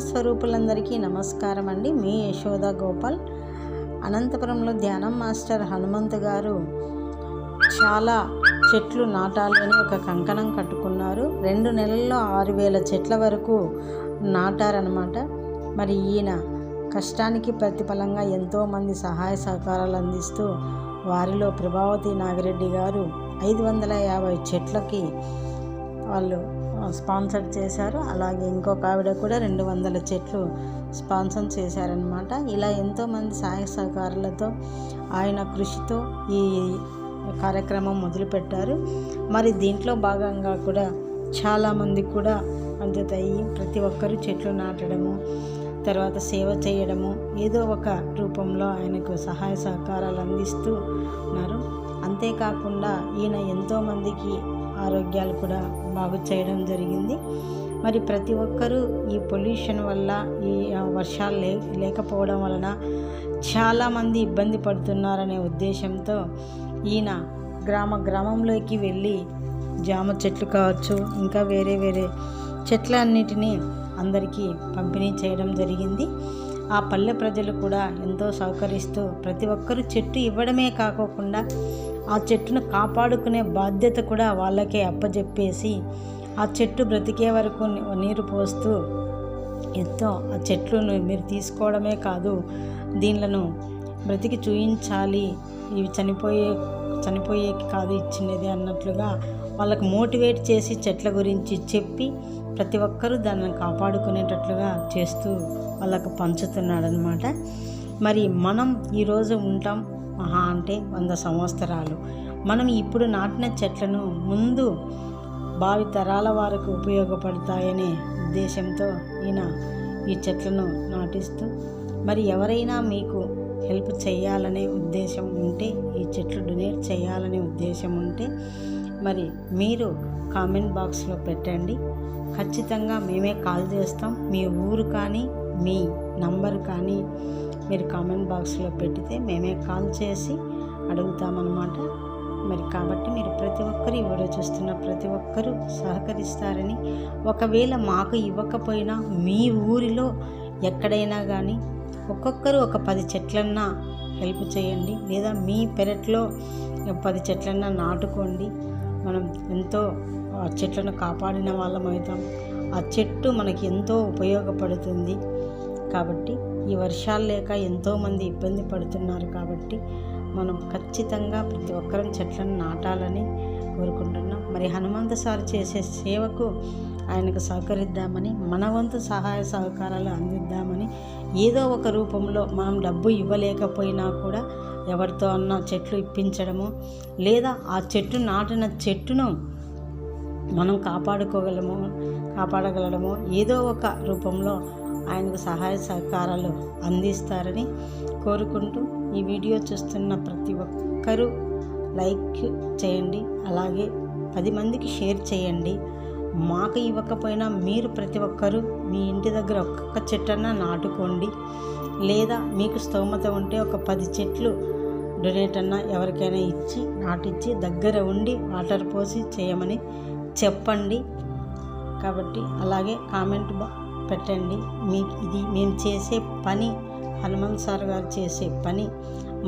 స్వరూపులందరికీ నమస్కారం అండి మీ యశోద గోపాల్. అనంతపురంలో ధ్యానం మాస్టర్ హనుమంత్ గారు చాలా చెట్లు నాటాలని ఒక కంకణం కట్టుకున్నారు. రెండు నెలల్లో ఆరు వేల చెట్ల వరకు నాటారనమాట మరి ఈయన కష్టానికి ప్రతిఫలంగా ఎంతోమంది సహాయ సహకారాలు అందిస్తూ వారిలో ప్రభావతి నాగిరెడ్డి గారు ఐదు వందల యాభై చెట్లకి వాళ్ళు స్పాన్సర్ చేశారు. అలాగే ఇంకొక ఆవిడ కూడా రెండు వందల చెట్లు స్పాన్సర్ చేశారనమాట ఇలా ఎంతోమంది సహాయ సహకారాలతో ఆయన కృషితో ఈ కార్యక్రమం మొదలుపెట్టారు. మరి దీంట్లో భాగంగా కూడా చాలామంది కూడా అందుతాయి ప్రతి ఒక్కరూ చెట్లు నాటడము తర్వాత సేవ చేయడము ఏదో ఒక రూపంలో ఆయనకు సహాయ సహకారాలు అందిస్తూ ఉన్నారు. అంతేకాకుండా ఈయన ఎంతోమందికి ఆరోగ్యాలు కూడా బాగు చేయడం జరిగింది. మరి ప్రతి ఒక్కరూ ఈ పొల్యూషన్ వల్ల ఈ వర్షాలు లే లేకపోవడం వలన చాలామంది ఇబ్బంది పడుతున్నారనే ఉద్దేశంతో ఈయన గ్రామ గ్రామంలోకి వెళ్ళి జామ చెట్లు కావచ్చు ఇంకా వేరే వేరే చెట్లన్నిటినీ అందరికీ పంపిణీ చేయడం జరిగింది. ఆ పల్లె ప్రజలు కూడా ఎంతో సహకరిస్తూ ప్రతి ఒక్కరు చెట్టు ఇవ్వడమే కాకోకుండా ఆ చెట్టును కాపాడుకునే బాధ్యత కూడా వాళ్ళకే అప్పజెప్పేసి ఆ చెట్టు బ్రతికే వరకు నీరు పోస్తూ ఎంతో ఆ చెట్లను మీరు తీసుకోవడమే కాదు దీనిలను బ్రతికి చూయించాలి. ఇవి చనిపోయే చనిపోయేకి కాదు ఇచ్చినది అన్నట్లుగా వాళ్ళకు మోటివేట్ చేసి చెట్ల గురించి చెప్పి ప్రతి ఒక్కరూ దాన్ని కాపాడుకునేటట్లుగా చేస్తూ వాళ్ళకు పంచుతున్నాడనమాట మరి మనం ఈరోజు ఉంటాం మహా అంటే వంద సంవత్సరాలు. మనం ఇప్పుడు నాటిన చెట్లను ముందు భావి తరాల వారికి ఉపయోగపడతాయనే ఉద్దేశంతో ఈయన ఈ చెట్లను నాటిస్తూ మరి ఎవరైనా మీకు హెల్ప్ చేయాలనే ఉద్దేశం ఉంటే ఈ చెట్లు డొనేట్ చేయాలనే ఉద్దేశం ఉంటే మరి మీరు కామెంట్ బాక్స్లో పెట్టండి. ఖచ్చితంగా మేమే కాల్ చేస్తాం. మీ ఊరు కానీ మీ నంబర్ కానీ మీరు కామెంట్ బాక్స్లో పెడితే మేమే కాల్ చేసి అడుగుతామన్నమాట. మరి కాబట్టి మీరు ప్రతి ఒక్కరు ఈ వీడియో చూస్తున్న ప్రతి ఒక్కరూ సహకరిస్తారని ఒకవేళ మాకు ఇవ్వకపోయినా మీ ఊరిలో ఎక్కడైనా కానీ ఒక్కొక్కరు ఒక పది చెట్లన్నా హెల్ప్ చేయండి. లేదా మీ పెరట్లో పది చెట్లన్నా నాటుకోండి. మనం ఎంతో ఆ చెట్లను కాపాడిన వాళ్ళం అవుతాం. ఆ చెట్టు మనకి ఎంతో ఉపయోగపడుతుంది. కాబట్టి ఈ వర్షాలు లేక ఎంతోమంది ఇబ్బంది పడుతున్నారు కాబట్టి మనం ఖచ్చితంగా ప్రతి ఒక్కరం చెట్లను నాటాలని కోరుకుంటున్నాం. మరి హనుమంత సార్ చేసే సేవకు ఆయనకు సహకరిద్దామని మన వంతు సహాయ సహకారాలు అందిద్దామని ఏదో ఒక రూపంలో మనం డబ్బు ఇవ్వలేకపోయినా కూడా ఎవరితో అన్న చెట్లు ఇప్పించడము లేదా ఆ చెట్టు నాటిన చెట్టును మనం కాపాడుకోగలము కాపాడగలడము ఏదో ఒక రూపంలో ఆయనకు సహాయ సహకారాలు అందిస్తారని కోరుకుంటూ ఈ వీడియో చూస్తున్న ప్రతి ఒక్కరూ లైక్ చేయండి. అలాగే పది మందికి షేర్ చేయండి. మాకు ఇవ్వకపోయినా మీరు ప్రతి ఒక్కరూ మీ ఇంటి దగ్గర ఒక్కొక్క చెట్టన్నా నాటుకోండి. లేదా మీకు స్తోమత ఉంటే ఒక పది చెట్లు డొనేట్ అన్నా ఎవరికైనా ఇచ్చి నాటిచ్చి దగ్గర ఉండి వాటర్ పోసి చేయమని చెప్పండి. కాబట్టి అలాగే కామెంట్ బా పెట్టండి. మీకు ఇది మేము చేసే పని హనుమంత్ సార్ గారు చేసే పని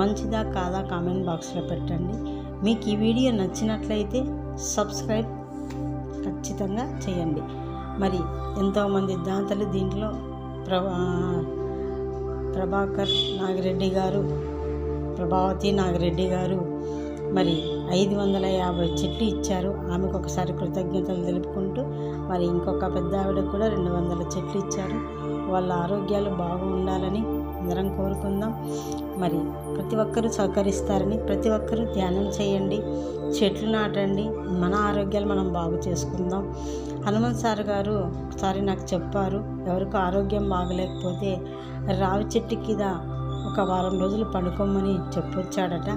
మంచిదా కాదా కామెంట్ బాక్స్లో పెట్టండి. మీకు ఈ వీడియో నచ్చినట్లయితే సబ్స్క్రైబ్ ఖచ్చితంగా చేయండి. మరి ఎంతోమంది దాతలు దీంట్లో ప్రభా ప్రభాకర్ నాగిరెడ్డి గారు ప్రభావతి నాగిరెడ్డి గారు మరి ఐదు వందల యాభై చెట్లు ఇచ్చారు. ఆమెకు ఒకసారి కృతజ్ఞతలు తెలుపుకుంటూ మరి ఇంకొక పెద్ద ఆవిడ కూడా రెండు వందల చెట్లు ఇచ్చారు. వాళ్ళ ఆరోగ్యాలు బాగుండాలని అందరం కోరుకుందాం. మరి ప్రతి ఒక్కరూ సహకరిస్తారని ప్రతి ఒక్కరూ ధ్యానం చేయండి చెట్లు నాటండి మన ఆరోగ్యాలు మనం బాగు చేసుకుందాం. హనుమంత్ సార్ గారు ఒకసారి నాకు చెప్పారు ఎవరికి ఆరోగ్యం బాగలేకపోతే రావి చెట్టు కింద ఒక వారం రోజులు పడుకోమని చెప్పొచ్చాడట.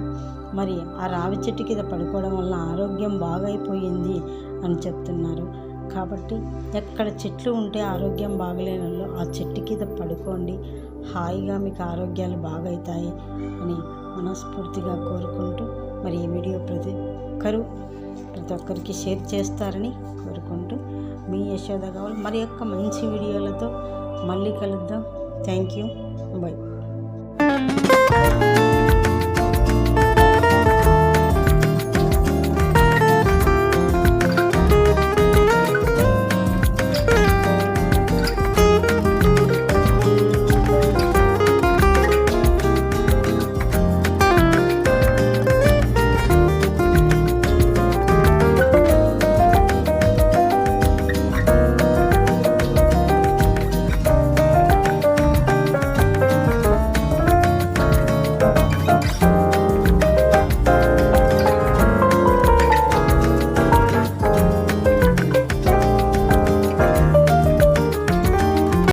మరి ఆ రావి చెట్టు కింద పడుకోవడం వల్ల ఆరోగ్యం బాగైపోయింది అని చెప్తున్నారు. కాబట్టి ఎక్కడ చెట్లు ఉంటే ఆరోగ్యం బాగలేని వాళ్ళు ఆ చెట్టు కింద పడుకోండి. హాయిగా మీకు ఆరోగ్యాలు బాగవుతాయి అని మనస్ఫూర్తిగా కోరుకుంటూ మరి ఈ వీడియో ప్రతి ఒక్కరూ ప్రతి ఒక్కరికి షేర్ చేస్తారని కోరుకుంటూ మీ యశోద కావాలి మరి యొక్క మంచి వీడియోలతో మళ్ళీ కలుద్దాం. Thank you. By Música